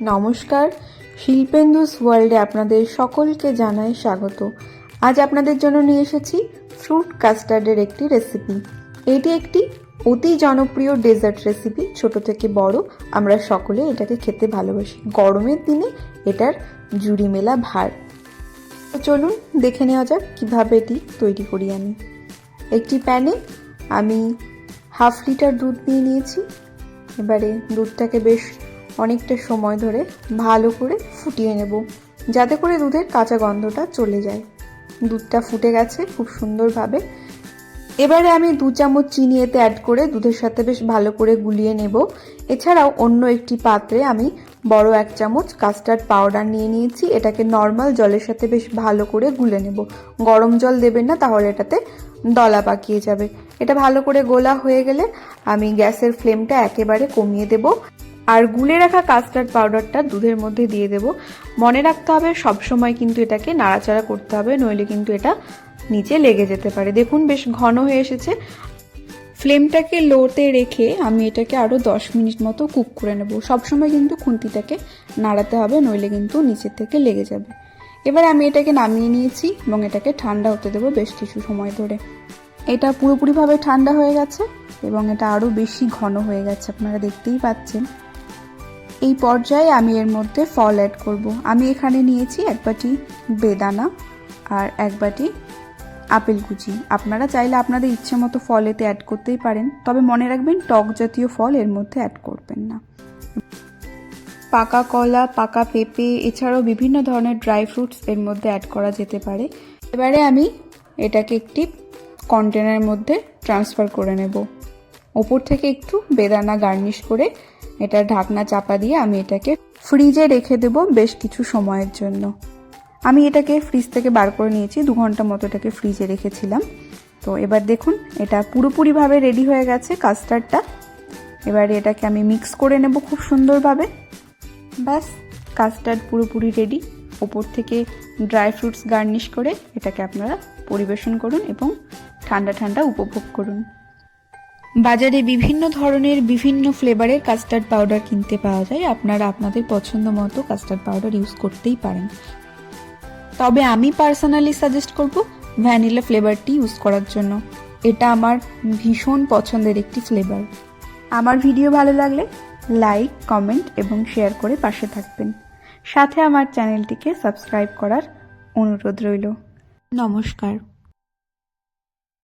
নমস্কার। শিল্পেন্দুস ওয়ার্ল্ডে আপনাদের সকলকে জানাই স্বাগত। আজ আপনাদের জন্য নিয়ে এসেছি ফ্রুট কাস্টার্ডের একটি রেসিপি। এটি একটি অতি জনপ্রিয় ডেজার্ট রেসিপি, ছোট থেকে বড়। আমরা সকলে এটাকে খেতে ভালোবাসি। গরমের দিনে এটার জুড়ি মেলা ভার। চলুন দেখে নেওয়া যাক কীভাবে এটি তৈরি করি আমি। একটি প্যানে আমি হাফ লিটার দুধ নিয়ে নিয়েছি। এবারে দুধটাকে বেশ অনেকটা সময় ধরে ভালো করে ফুটিয়ে নেব, যাতে করে দুধের কাঁচা গন্ধটা চলে যায়। দুধটা ফুটে গেছে খুব সুন্দরভাবে। এবারে আমি দু চামচ চিনি এতে অ্যাড করে দুধের সাথে বেশ ভালো করে গুলিয়ে নেব। এছাড়াও অন্য একটি পাত্রে আমি বড় এক চামচ কাস্টার্ড পাউডার নিয়ে নিয়েছি। এটাকে নর্মাল জলের সাথে বেশ ভালো করে গুলে নেব। গরম জল দেবেন না, তাহলে এটাতে দলা পাকিয়ে যাবে। এটা ভালো করে গোলা হয়ে গেলে আমি গ্যাসের ফ্লেমটা একেবারে কমিয়ে দেব। আর গুলে রাখা কাস্টার্ড পাউডারটা দুধের মধ্যে দিয়ে দেব। মনে রাখতে হবে, সবসময় কিন্তু এটাকে নাড়াচাড়া করতে হবে, নইলে কিন্তু এটা নিচে লেগে যেতে পারে। দেখুন, বেশ ঘন হয়ে এসেছে। ফ্লেমটাকে লোতে রেখে আমি এটাকে আরও দশ মিনিট মতো কুক করে নেব। সবসময় কিন্তু খুন্তিটাকে নাড়াতে হবে, নইলে কিন্তু নিচের থেকে লেগে যাবে। এবার আমি এটাকে নামিয়ে নিয়েছি এবং এটাকে ঠান্ডা হতে দেবো বেশ কিছু সময় ধরে। এটা পুরোপুরিভাবে ঠান্ডা হয়ে গেছে এবং এটা আরও বেশি ঘন হয়ে গেছে, আপনারা দেখতেই পাচ্ছেন। এই পর্যায়ে আমি এর মধ্যে ফল অ্যাড করব। আমি এখানে নিয়েছি এক বাটি বেদানা আর এক বাটি আপেল কুচি। আপনারা চাইলে আপনাদের ইচ্ছে মতো ফল এতে অ্যাড করতেই পারেন, তবে মনে রাখবেন টক জাতীয় ফল এর মধ্যে অ্যাড করবেন না। পাকা কলা, পাকা পেঁপে, এছাড়াও বিভিন্ন ধরনের ড্রাই ফ্রুটস এর মধ্যে অ্যাড করা যেতে পারে। এবারে আমি এটাকে একটি কন্টেনারের মধ্যে ট্রান্সফার করে নেব। ওপর থেকে একটু বেদানা গার্নিশ করে এটা ঢাকনা চাপা দিয়ে আমি এটাকে ফ্রিজে রেখে দেব বেশ কিছু সময়ের জন্য। আমি এটাকে ফ্রিজ থেকে বার করে নিয়েছি, দু ঘণ্টা মতো এটাকে ফ্রিজে রেখেছিলাম। তো এবার দেখুন, এটা পুরোপুরিভাবে রেডি হয়ে গেছে কাস্টার্ডটা। এবারে এটাকে আমি মিক্স করে নেব খুব সুন্দরভাবে। ব্যাস, কাস্টার্ড পুরোপুরি রেডি। ওপর থেকে ড্রাই ফ্রুটস গার্নিশ করে এটাকে আপনারা পরিবেশন করুন এবং ঠান্ডা ঠান্ডা উপভোগ করুন। বাজারে বিভিন্ন ধরনের বিভিন্ন ফ্লেভারের কাস্টার্ড পাউডার কিনতে পাওয়া যায়। আপনারা আপনাদের পছন্দ মতো কাস্টার্ড পাউডার ইউজ করতেই পারেন। তবে আমি পার্সোনালি সাজেস্ট করব ভ্যানিলা ফ্লেভারটি ইউজ করার জন্য। এটা আমার ভীষণ পছন্দের একটি ফ্লেভার আমার ভিডিও ভালো লাগলে লাইক কমেন্ট এবং শেয়ার করে পাশে থাকবেন। সাথে আমার চ্যানেলটিকে সাবস্ক্রাইব করার অনুরোধ রইল। নমস্কার।